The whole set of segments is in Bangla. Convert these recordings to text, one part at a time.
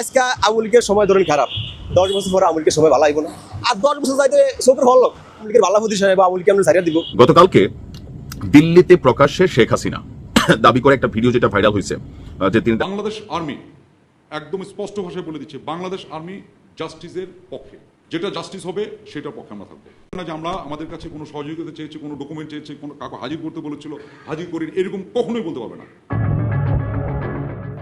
আজকে আওয়ামী লীগের সময় ধরেন খারাপ। দশ বছর পরে আওয়ামী লীগের সময় ভালো আইব না। আর দশ বছর যাইতে চোখের হল আওয়ামী লীগের ভালো প্রতিষ্ঠান বা আওয়ামী লীগকে আমরা সারিয়া দিব। গতকালকে দিল্লিতে প্রকাশ্যে শেখ হাসিনা দাবি করে একটা ভিডিও যেটা ভাইরাল হয়েছে যে তিনি বাংলাদেশ আর্মি একদম স্পষ্ট ভাষায় বলে দিচ্ছে বাংলাদেশ আর্মি জাস্টিসের পক্ষে। যেটা জাস্টিস হবে সেটা পক্ষে আমরা থাকব। না যে আমরা আমাদের কাছে কোনো সহযোগিতা চেয়েছি কোনো ডকুমেন্ট চেয়েছি কোনো কাউকে হাজির করতে বলেছিল হাজির করি এরকম কখনোই বলতে পারবে না।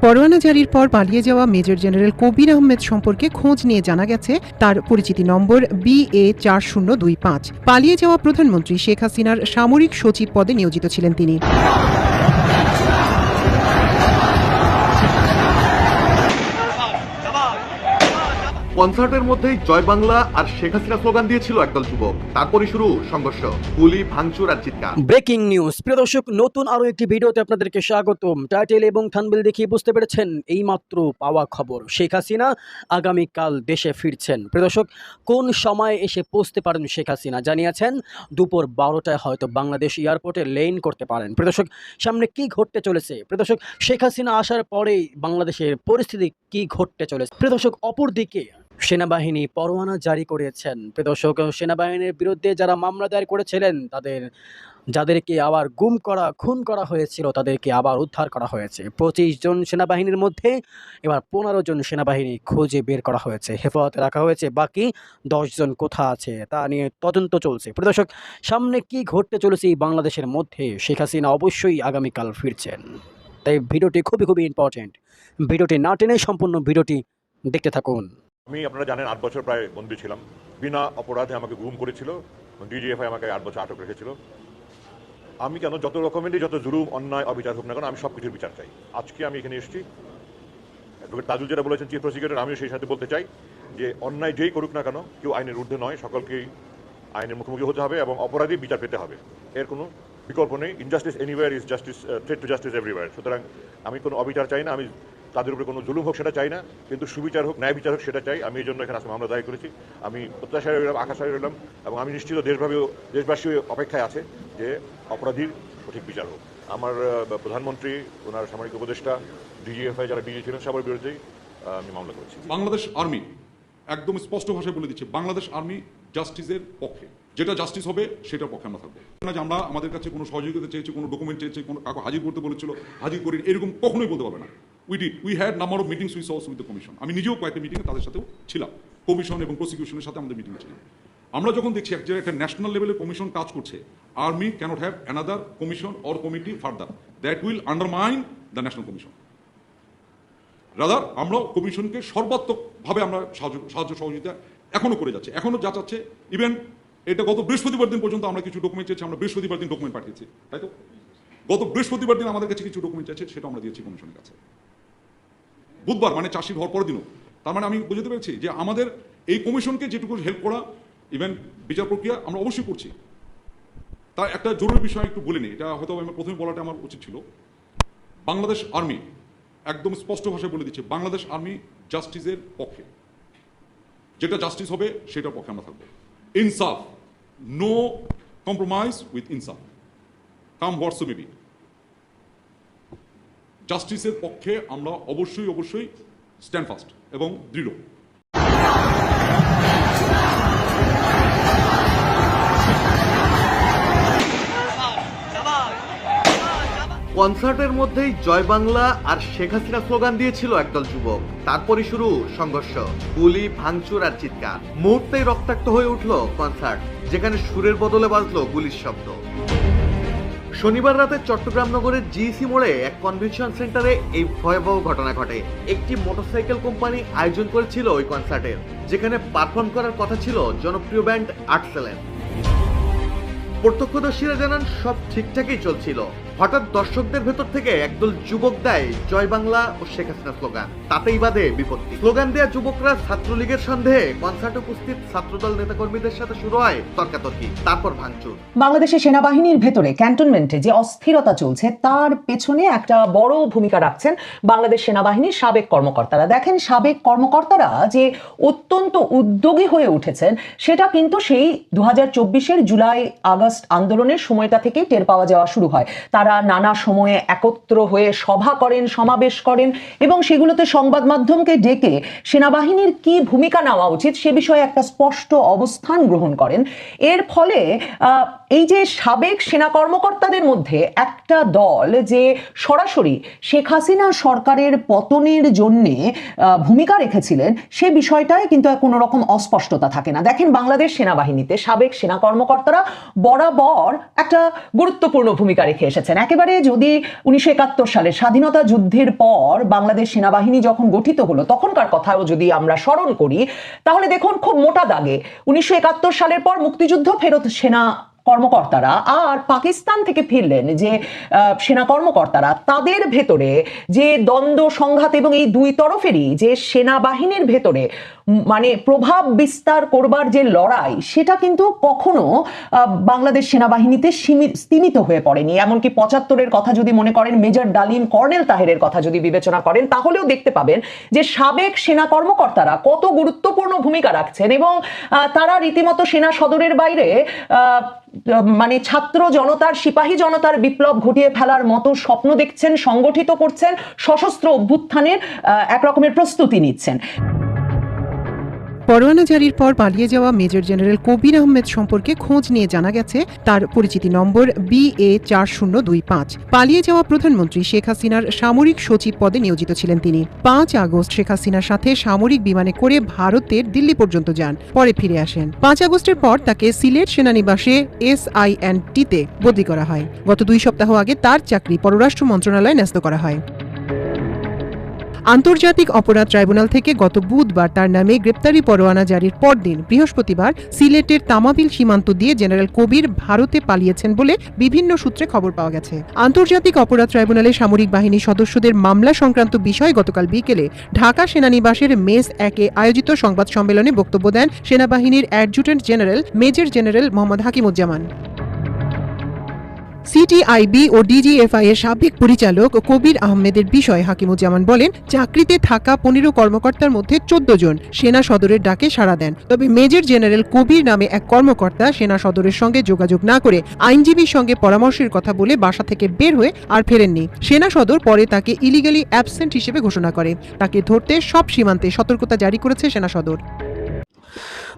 পরোয়ানা জারির পর পালিয়ে যাওয়া মেজর জেনারেল কবির আহমেদ সম্পর্কে খোঁজ নিয়ে জানা গেছে, তার পরিচিতি নম্বর বি এ চার শূন্য দুই পাঁচ। পালিয়ে যাওয়া প্রধানমন্ত্রী শেখ হাসিনার সামরিক সচিব পদে নিয়োজিত ছিলেন তিনি। কনসার্টের মধ্যেই জয় বাংলা আর শেখ হাসিনা স্লোগান দিয়েছিল একদল যুবক। তারপরই শুরু সংঘর্ষ। গুলি, ভাঙচুর আর চিৎকার। Breaking news. প্রিয় দর্শক, নতুন আরও একটি ভিডিওতে আপনাদেরকে স্বাগতম। টাইটেল এবং থানবেল দেখিয়ে বুঝতে পেরেছেন এইমাত্র পাওয়া খবর। শেখ হাসিনা আগামীকাল দেশে ফিরছেন। প্রিয় দর্শক, কোন সময়ে এসে পৌঁছতে পারেন শেখ হাসিনা জানিয়েছেন, দুপুর বারোটায় হয়তো বাংলাদেশ এয়ারপোর্টে লেন করতে পারেন। প্রিয় দর্শক, সামনে কি ঘটতে চলেছে? প্রিয় দর্শক, শেখ হাসিনা আসার পরেই বাংলাদেশের পরিস্থিতি কি ঘটতে চলেছে? প্রিয় দর্শক, অপরদিকে সেনাবাহিনী পরোয়ানা জারি করেছেন। প্রদর্শক সেনাবাহিনীর বিরুদ্ধে যারা মামলা দায়ের করেছিলেন, তাদের, যাদেরকে আবার গুম করা, খুন করা হয়েছিল, তাদেরকে আবার উদ্ধার করা হয়েছে। পঁচিশ জন সেনাবাহিনীর মধ্যে এবার পনেরো জন সেনাবাহিনী খুঁজে বের করা হয়েছে, হেফাজতে রাখা হয়েছে, বাকি জন কোথা আছে, তা নিয়ে তদন্ত চলছে। প্রদর্শক সামনে কি ঘটতে চলেছে বাংলাদেশের মধ্যে, শেখ হাসিনা অবশ্যই আগামীকাল ফিরছেন। তাই ভিডিওটি খুবই খুবই ইম্পর্টেন্ট ভিডিওটি না টেনে সম্পূর্ণ ভিডিওটি দেখতে থাকুন। আমি, আপনারা জানেন, আট বছর প্রায় বন্দি ছিলাম। বিনা অপরাধে আমাকে গুম করেছিল ডিজিএফআই আমাকে আট বছর আটক রেখেছিল। আমি কেন যত রকমেরই যত জুলুম, অন্যায়, অবিচার হোক না কেন, আমি সব কিছুর বিচার চাই। আজকে আমি এখানে এসেছি। অ্যাডভোকেট তাজুল যেটা বলেছেন, চিফ প্রসিকিউটর, আমিও সেই সাথে বলতে চাই যে, অন্যায় যেই করুক না কেন, কেউ আইনের ঊর্ধ্বে নয়, সকলকেই আইনের মুখোমুখি হতে হবে এবং অপরাধী বিচার পেতে হবে। এর কোনো বিকল্প নেই। Injustice anywhere is justice threat to justice everywhere সুতরাং আমি কোনো অবিচার চাই না। আমি তাদের উপরে কোনো জুলুম হোক সেটা চাই না, কিন্তু সুবিচার হোক, ন্যায় বিচার হোক সেটা চাই। আমি এই জন্য এখানে আজকে মামলা দায়ের করেছি। আমি প্রত্যাশায় রইলাম, আকাশায় রইলাম, এবং আমি নিশ্চিত দেশভাবেও দেশবাসী অপেক্ষায় আছে যে অপরাধীর সঠিক বিচার হোক। আমার প্রধানমন্ত্রী, ওনার সামরিক উপদেষ্টা, ডিজিএফআই যারা ডিজি ছিলেন সবার বিরুদ্ধেই আমি মামলা করেছি। বাংলাদেশ আর্মি একদম স্পষ্ট ভাষায় বলে দিচ্ছে, বাংলাদেশ আর্মি জাস্টিসের পক্ষে। যেটা জাস্টিস হবে, সেটার পক্ষে আমরা থাকব। না, যে আমরা আমাদের কাছে কোনো সহযোগিতা চেয়েছি, কোনো ডকুমেন্ট চেয়েছি, কোনো কাউকে হাজির করতে বলেছিল, হাজির করি এরকম কখনোই বলতে পারবে না। We did we had number of meetings with also with the commission আমি নিজেও কয়েকটা মিটিংয়ে তাদের সাথেও ছিলাম। কমিশন এবং প্রসিকিউশনের সাথে আমাদের মিটিং ছিলাম আমরা যখন দেখছি এক জায়গায় একটা ন্যাশনাল লেভেলে কমিশন কাজ করছে army cannot have another commission or committee further that will undermine the national commission rather আমরা কমিশনকে সর্বাত্মকভাবে আমরা সাহায্য সাহায্য সহযোগিতা এখনও করে যাচ্ছে। এখনও যা চাচ্ছে ইভেন এটা গত বৃহস্পতিবার দিন পর্যন্ত আমরা কিছু ডকুমেন্ট চেয়েছি আমরা বৃহস্পতিবার দিন ডকুমেন্ট পাঠিয়েছি। তাই তো? গত বৃহস্পতিবার দিন আমাদের কাছে কিছু ডকুমেন্ট চাইছে, সেটা আমরা দিয়েছি কমিশনের কাছে। বুধবার মানে চাষি হওয়ার পরের দিনও। তার মানে আমি বুঝতে পেরেছি যে আমাদের এই কমিশনকে যেটুকু হেল্প করা ইভেন বিচার প্রক্রিয়া আমরা অবশ্যই করছি। তার একটা জরুরি বিষয় একটু বলে নিই, এটা হয়তো আমার প্রথমে বলাটা আমার উচিত ছিল। বাংলাদেশ আর্মি একদম স্পষ্ট ভাষায় বলে দিচ্ছে, বাংলাদেশ আর্মি জাস্টিসের পক্ষে। যেটা জাস্টিস হবে, সেটার পক্ষে আমরা থাকব। ইনসাফ নো কম্প্রোমাইজ উইথ ইনসাফ। কাম হোয়াটস মেবি জাস্টিসের পক্ষে আমরা অবশ্যই অবশ্যই স্ট্যান্ড ফাস্ট এবং দৃঢ়। কনসার্টের মধ্যেই জয় বাংলা আর শেখ হাসিনা স্লোগান দিয়েছিল একদল যুবক। তারপরই শুরু সংঘর্ষ। গুলি, ভাঙচুর আর চিৎকার। মুহূর্তেই রক্তাক্ত হয়ে উঠল কনসার্ট, যেখানে সুরের বদলে বাজলো গুলির শব্দ। শনিবার রাতে চট্টগ্রাম নগরের জিইসি মোড়ে এক কনভেনশন সেন্টারে এই ভয়াবহ ঘটনা ঘটে। একটি মোটরসাইকেল কোম্পানি আয়োজন করেছিল ওই কনসার্টের যেখানে পারফর্ম করার কথা ছিল জনপ্রিয় ব্যান্ড আর্টসেলেন। প্রত্যক্ষদর্শীরা জানান, সব ঠিকঠাকই চলছিল। হঠাৎ দর্শকদের ভেতর থেকে একদল যুবক দেয় জয় বাংলা ও শেখ হাসিনা স্লোগান। তাতেই বাদে বিপত্তি। স্লোগান দেয়া যুবকরা ছাত্রলীগের সন্দেহে কনসার্টে উপস্থিত ছাত্রদল নেতাকর্মীদের সাথে শুরু হয় তর্কাতর্কি, তারপর ভাঙচুর। বাংলাদেশের সেনাবাহিনীর ভেতরে ক্যান্টনমেন্টে যে অস্থিরতা চলছে, তার পেছনে একটা বড় ভূমিকা রাখছেন বাংলাদেশ সেনাবাহিনীর সাবেক কর্মকর্তারা। দেখেন, সাবেক কর্মকর্তারা যে অত্যন্ত উদ্যোগী হয়ে উঠেছেন, সেটা কিন্তু সেই দু হাজার জুলাই আগস্ট আন্দোলনের সময়টা থেকেই টের পাওয়া যাওয়া শুরু হয়। তারা তারা নানা সময়ে একত্র হয়ে সভা করেন, সমাবেশ করেন এবং সেগুলোতে সংবাদ মাধ্যমকে ডেকে সেনাবাহিনীর কি ভূমিকা নেওয়া উচিত সে বিষয়ে একটা স্পষ্ট অবস্থান গ্রহণ করেন। এর ফলে এই যে সাবেক সেনা কর্মকর্তাদের মধ্যে একটা দল যে সরাসরি শেখ হাসিনা সরকারের পতনের জন্যে ভূমিকা রেখেছিলেন, সে বিষয়টায় কিন্তু কোনো রকম অস্পষ্টতা থাকে না। দেখেন বাংলাদেশ সেনাবাহিনীতে সাবেক সেনা কর্মকর্তারা বরাবর একটা গুরুত্বপূর্ণ ভূমিকা রেখে এসেছেন। একেবারে যদি উনিশশো একাত্তর সালে স্বাধীনতা যুদ্ধের পর বাংলাদেশ সেনাবাহিনী যখন গঠিত হলো, তখনকার কথাও যদি আমরা স্মরণ করি, তাহলে দেখুন খুব মোটা দাগে, উনিশশো একাত্তর সালের পর মুক্তিযুদ্ধ ফেরত সেনা কর্মকর্তারা আর পাকিস্তান থেকে ফিরলেন যে সেনা কর্মকর্তারা, তাদের ভেতরে যে দ্বন্দ্ব, সংঘাত এবং এই দুই তরফেরই যে সেনাবাহিনীর ভেতরে মানে প্রভাব বিস্তার করবার যে লড়াই, সেটা কিন্তু কখনো বাংলাদেশ সেনাবাহিনীতে সীমি- সীমিত হয়ে পড়েনি। এমনকি পঁচাত্তরের কথা যদি মনে করেন, মেজর ডালিম কর্নেল তাহেরের কথা যদি বিবেচনা করেন, তাহলেও দেখতে পাবেন যে সাবেক সেনা কর্মকর্তারা কত গুরুত্বপূর্ণ ভূমিকা রাখছেন এবং তারা রীতিমতো সেনা সদরের বাইরে মানে ছাত্র জনতার, সিপাহী জনতার বিপ্লব ঘটিয়ে ফেলার মতো স্বপ্ন দেখছেন, সংগঠিত করছেন, সশস্ত্র অভ্যুত্থানের এক রকমের প্রস্তুতি নিচ্ছেন। পরোয়ানা জারির পর পালিয়ে যাওয়া মেজর জেনারেল কবির আহমেদ সম্পর্কে খোঁজ নিয়ে জানা গেছে, তার পরিচিতি নম্বর বি এ চার শূন্য দুই পাঁচ। পালিয়ে যাওয়া প্রধানমন্ত্রী শেখ হাসিনার সামরিক সচিব পদে নিয়োজিত ছিলেন তিনি। পাঁচ আগস্ট শেখ হাসিনার সাথে সামরিক বিমানে করে ভারতের দিল্লি পর্যন্ত যান, পরে ফিরে আসেন। পাঁচ আগস্টের পর তাকে সিলেট সেনানিবাসে এস আই টিতে বদলি করা হয়। গত দুই সপ্তাহ আগে তার চাকরি পররাষ্ট্র মন্ত্রণালয়ে ন্যস্ত করা হয়। আন্তর্জাতিক অপরাধ ট্রাইব্যুনাল থেকে গত বুধবার তার নামে গ্রেপ্তারি পরোয়ানা জারির পরদিন বৃহস্পতিবার সিলেটের তামাবিল সীমান্ত দিয়ে জেনারেল কবির ভারতে পালিয়েছেন বলে বিভিন্ন সূত্রে খবর পাওয়া গেছে। আন্তর্জাতিক অপরাধ ট্রাইব্যুনালে সামরিক বাহিনী সদস্যদের মামলা সংক্রান্ত বিষয় গতকাল বিকেলে ঢাকা সেনানিবাসের মেস একে আয়োজিত সংবাদ সম্মেলনে বক্তব্য দেন সেনাবাহিনীর adjutant general major general Mohammad Hakimuzzaman. CTIB ও ডিজিএফআই এর সাবেক পরিচালক কবির আহমেদের বিষয়ে হাকিমুজ্জামান বলেন, চাকরিতে থাকা পনেরো কর্মকর্তার মধ্যে চোদ্দ জন সেনা সদরের ডাকে সাড়া দেন। তবে মেজর জেনারেল কবির নামে এক কর্মকর্তা সেনা সদরের সঙ্গে যোগাযোগ না করে আইনজীবীর সঙ্গে পরামর্শের কথা বলে বাসা থেকে বের হয়ে আর ফেরেননি। সেনা সদর পরে তাকে ইলিগালি অ্যাবসেন্ট হিসেবে ঘোষণা করে। তাকে ধরতে সব সীমান্তে সতর্কতা জারি করেছে সেনা সদর।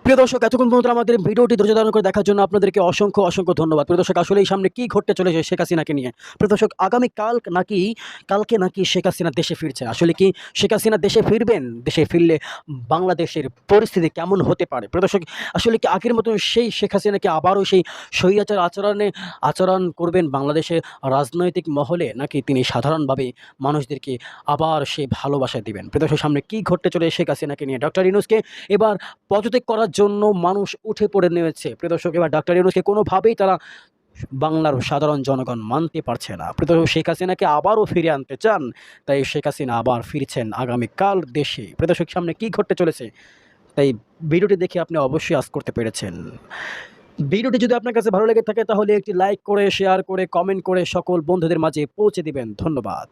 প্রিয় দর্শক, এতক্ষণ পর্যন্ত আমাদের ভিডিওটি ধৈর্য ধারণ করে দেখার জন্য আপনাদেরকে অসংখ্য অসংখ্য ধন্যবাদ। প্রিয় দর্শক, আসলে এই সামনে কি ঘটতে চলেছে শেখ হাসিনাকে নিয়ে? প্রিয় দর্শক, আগামী কাল নাকি, কালকে নাকি শেখ হাসিনা দেশে ফিরছে? আসলে কি শেখ হাসিনা দেশে ফিরবেন? দেশে ফিরলে বাংলাদেশের পরিস্থিতি কেমন হতে পারে? প্রিয় দর্শক, আসলে কি আগের মতন সেই শেখ হাসিনাকে আবারও সেই স্বৈরাচার আচরণে, আচরণ করবেন বাংলাদেশের রাজনৈতিক মহলে? নাকি তিনি সাধারণভাবে মানুষদেরকে আবার সেই ভালোবাসা দিবেন? প্রিয় দর্শক, সামনে কি ঘটতে চলে শেখ হাসিনাকে নিয়ে? ডক্টর ইনুসকে এবার পদত্যাগ করার জন্য মানুষ উঠে পড়ে নেমেছে। প্রিয় দর্শক এবার ডাক্তার ইউনুসকে কোনোভাবেই তারা বাংলার সাধারণ জনগণ মানতে পারছে না। প্রিয় দর্শক, শেখ হাসিনাকে আবারও ফিরে আনতে চান তাই শেখ হাসিনা আবার ফিরছেন আগামীকাল দেশে। প্রিয় দর্শক, সামনে কি ঘটতে চলেছে? তাই ভিডিওটি দেখে আপনি অবশ্যই আজ করতে পেরেছেন। ভিডিওটি যদি আপনার কাছে ভালো লেগে থাকে তাহলে একটি লাইক করে শেয়ার করে কমেন্ট করে সকল বন্ধুদের মাঝে পৌঁছে দিবেন। ধন্যবাদ।